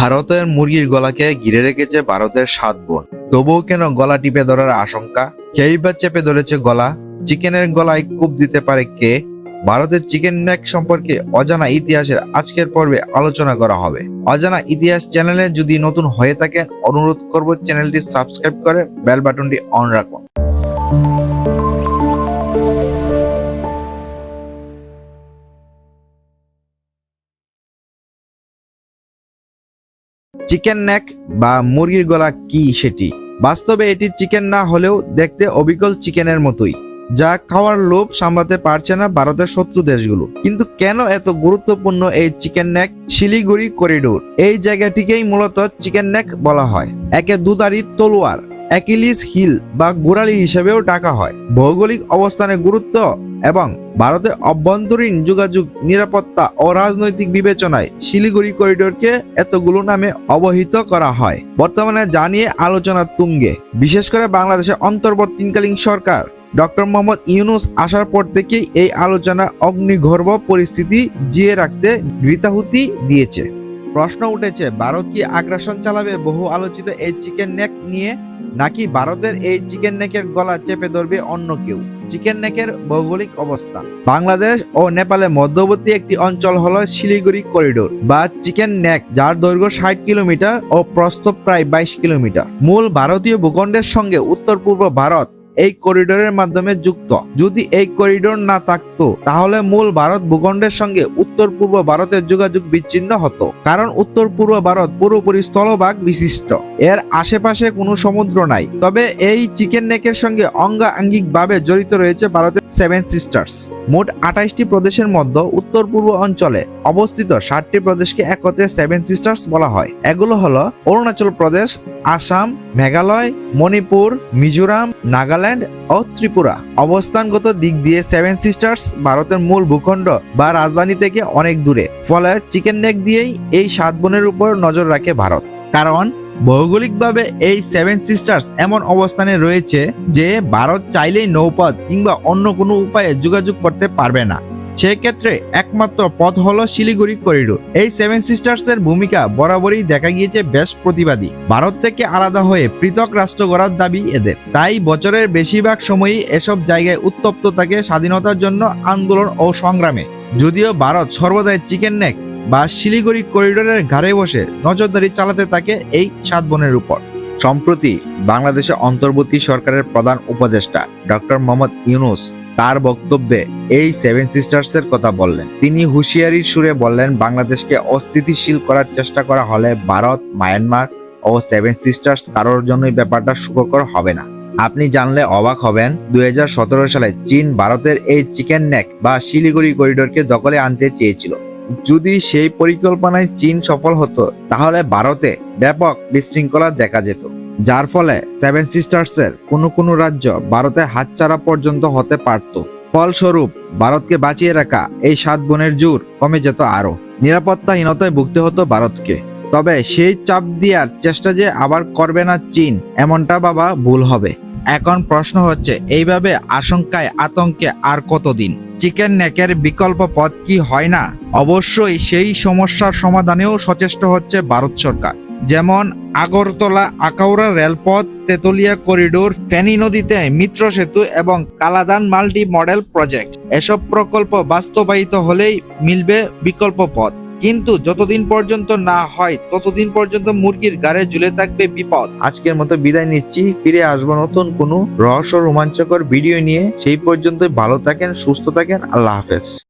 ভারতের মুরগির গলাকে ঘিরে রেখেছে ভারতের সাত বোন। তবুও কেন গলা টিপে ধরার আশঙ্কা? কেই বা চেপে ধরেছে গলা? চিকেনের গলায় কূপ দিতে পারে কে? ভারতের চিকেন নেক সম্পর্কে অজানা ইতিহাসের আজকের পর্বে আলোচনা করা হবে। অজানা ইতিহাস চ্যানেলে যদি নতুন হয়ে থাকেন, অনুরোধ করব চ্যানেলটি সাবস্ক্রাইব করে বেল বাটনটি অন রাখুন। চিকেন নেক বা মুরগির গলা কি সেটি? বাস্তবে এটি চিকেন না হলেও দেখতে অবিকল চিকেনের মতোই, যা খাওয়ার লোভ সামলাতে পারছে না ভারতের শত্রু দেশগুলো। কিন্তু কেন এত গুরুত্বপূর্ণ এই চিকেন নেক শিলিগুড়ি করিডোর? এই জায়গাটিকেই মূলত চিকেন নেক বলা হয়। একে দুদারি তলোয়ার, অ্যাকিলিস হিল বা গোড়ালি হিসেবেও ডাকা হয়। ভৌগোলিক অবস্থানের গুরুত্ব এবং ভারতের অভ্যন্তরীণ যোগাযোগ, নিরাপত্তা ও রাজনৈতিক বিবেচনায় শিলিগুড়ি করিডোরকে এতগুলো নামে অবহিত করা হয়। বর্তমানে জানিয়ে আলোচনা তুঙ্গে। বিশেষ করে বাংলাদেশের অন্তর্বর্তীকালীন সরকার ডক্টর মোহাম্মদ ইউনুস আসার পর থেকেই এই আলোচনা অগ্নিগর্ভ পরিস্থিতি জিয়ে রাখতে গৃতাহুতি দিয়েছে। প্রশ্ন উঠেছে, ভারত কি আগ্রাসন চালাবে? বহু আলোচিত এই চিকেন নেক নিয়ে নাকি ভারতের এই চিকেন নেকের গলা চেপে ধরবে অন্য কেউ? চিকেন নেকের ভৌগোলিক অবস্থান বাংলাদেশ ও নেপালের মধ্যবর্তী একটি অঞ্চল হল শিলিগুড়ি করিডোর বা চিকেন নেক, যার দৈর্ঘ্য ষাট কিলোমিটার ও প্রস্থ প্রায় বাইশ কিলোমিটার। মূল ভারতীয় ভূখণ্ডের সঙ্গে উত্তর পূর্ব ভারত এই করিডোরের মাধ্যমে যুক্ত। যদি এই করিডোর না থাকতো, তাহলে মূল ভারত ভূখণ্ডের সঙ্গে উত্তর পূর্ব ভারতের যোগাযোগ বিচ্ছিন্ন হতো, কারণ উত্তর পূর্ব ভারত পুরোপুরি স্থলভাগ বিশিষ্ট। এর আশেপাশে কোনো সমুদ্র নাই, তবে এই চিকেন নেকের সঙ্গে অঙ্গাঙ্গিক ভাবে জড়িত রয়েছে ভারতের সেভেন সিস্টার্স মোট আঠাইশটি প্রদেশের মধ্যে উত্তর পূর্ব অঞ্চলে অবস্থিত ষাটটি প্রদেশকে একত্রে সেভেন সিস্টার্স বলা হয়। এগুলো হলো অরুণাচল প্রদেশ আসাম, মেঘালয়, মণিপুর, মিজোরাম, নাগাল্যান্ড ও ত্রিপুরা। অবস্থানগত দিক দিয়ে সেভেন সিস্টার্স ভারতের মূল ভূখণ্ড বা রাজধানী থেকে অনেক দূরে। ফলে চিকেন নেক দিয়েই এই সাত বোনের উপর নজর রাখে ভারত। কারণ, ভৌগোলিকভাবে এই সেভেন সিস্টার্স এমন অবস্থানে রয়েছে যে ভারত চাইলেই নৌপথ কিংবা অন্য কোনো উপায়ে যোগাযোগ করতে পারবে না। সেক্ষেত্রে একমাত্র পথ হলো শিলিগুড়ি করিডোর। এই সেভেন সিস্টার্স এর ভূমিকা বরাবরই দেখা গিয়েছে বেশ প্রতিবাদী। ভারত থেকে আলাদা হয়ে পৃথক রাষ্ট্র গড়ার দাবি এদের। তাই বছরের বেশিরভাগ সময়ই এসব জায়গায় উত্তপ্ত থাকে স্বাধীনতার জন্য আন্দোলন ও সংগ্রামে। যদিও ভারত সর্বদাই চিকেন নেক বা শিলিগুড়ি করিডোরের ঘাড়ে বসে নজরদারি চালাতে থাকে এই সাত বনের উপর। সম্প্রতি বাংলাদেশের অন্তর্বর্তী সরকারের প্রধান উপদেষ্টা ডক্টর মোহাম্মদ ইউনুস তার বক্তব্যে এই সেভেন সিস্টার্স এর কথা বললেন। তিনি হুঁশিয়ারির সুরে বললেন, বাংলাদেশকে অস্থিতিশীল করার চেষ্টা করা হলে ভারত, মায়ানমার ও সেভেন সিস্টার্স কারোর জন্যই ব্যাপারটা সুখকর হবে না। আপনি জানলে অবাক হবেন, দুই হাজার সতেরো সালে চীন ভারতের এই চিকেন নেক বা শিলিগুড়ি করিডোরকে দখলে আনতে চেয়েছিল। যদি সেই পরিকল্পনায় চীন সফল হতো, তাহলে ভারতে ব্যাপক বিশৃঙ্খলা দেখা যেত। যার ফলে সেভেন সিস্টার্স এর কোনো কোনো রাজ্য ভারতের হাতছাড়া পর্যন্ত হতে পারত। ফলস্বরূপ, ভারতকে বাঁচিয়ে রাখা এই সাত বোনের জোর কমে যেত আরও নিরাপত্তাহীনতায় ভুগতে হতো ভারতকে। তবে সেই চাপ দেওয়ার চেষ্টা যে আবার করবে না চীন, এমনটা বাবা ভুল হবে। এখন প্রশ্ন হচ্ছে, এইভাবে আশঙ্কায় আতঙ্কে আর কতদিন? চিকেন নেকের বিকল্প পথ কি হয় না? অবশ্যই সেই সমস্যার সমাধানেও সচেষ্ট হচ্ছে ভারত সরকার। যেমন আগরতলা আকাউরা রেলপথ, তেতুলিয়া করিডোর, ফেনী নদীতে মিত্র সেতু এবং কালাদান মাল্টি মডেল প্রজেক্ট। এসব প্রকল্প বাস্তবায়িত হলেই মিলবে বিকল্প পথ। কিন্তু যতদিন পর্যন্ত না হয়, ততদিন পর্যন্ত মুরগির গাড়ে ঝুলে থাকবে বিপদ। আজকের মতো বিদায় নিচ্ছি। ফিরে আসব নতুন কোনো রহস্য রোমাঞ্চকর ভিডিও নিয়ে। সেই পর্যন্ত ভালো থাকেন, সুস্থ থাকেন। আল্লাহ হাফেজ।